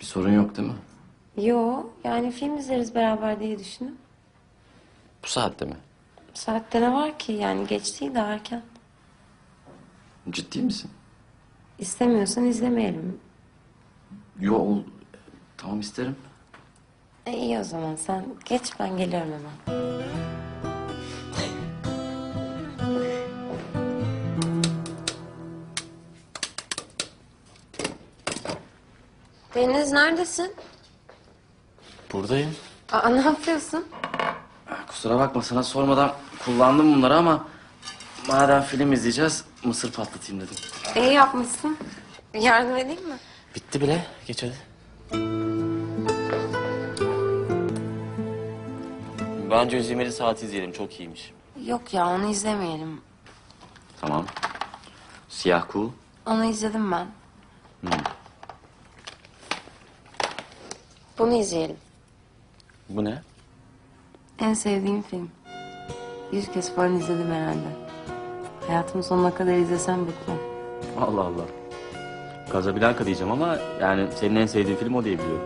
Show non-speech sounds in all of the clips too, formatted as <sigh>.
sorun yok değil mi? Yo yani film izleriz beraber diye düşündüm. Bu saatte mi? Saatte ne var ki yani geç değil daha erken. Ciddi misin? İstemiyorsan izlemeyelim. Yo, ol- tamam isterim. E, iyi o zaman sen geç ben geliyorum hemen. Deniz neredesin? Buradayım. Aa ne yapıyorsun? Kusura bakma sana sormadan kullandım bunları ama... Madem film izleyeceğiz, mısır patlatayım dedim. İyi yapmışsın. Yardım edeyim mi? Bitti bile. Geç hadi. Bence izlemeli saati izleyelim. Çok iyiymiş. Yok ya onu izlemeyelim. Tamam. Siyah kuğu. Onu izledim ben. Bunu izleyelim. Bu ne? En sevdiğim film. Yüz kez falan izledim herhalde. Hayatımın sonuna kadar izlesem bıkmam. Allah Allah. Casablanca diyeceğim ama yani senin en sevdiğin film o diye biliyorum.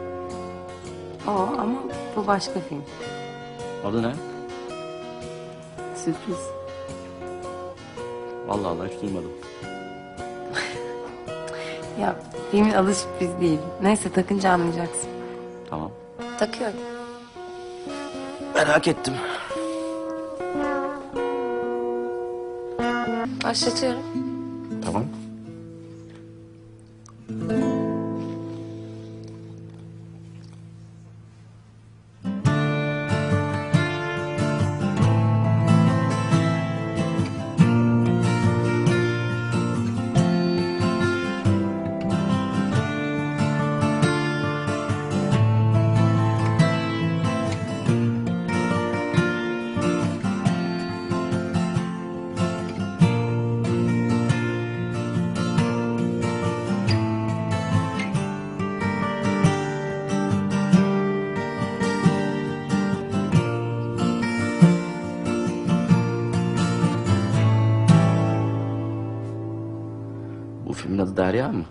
O ama bu başka film. Adı ne? Sürpriz. Allah Allah hiç duymadım. <laughs> Ya filmin adı sürpriz değil. Neyse takınca anlayacaksın. Tamam. Takıyorum. Merak ettim. Başlatıyorum. Tamam. Bu filmin adı Derya mı?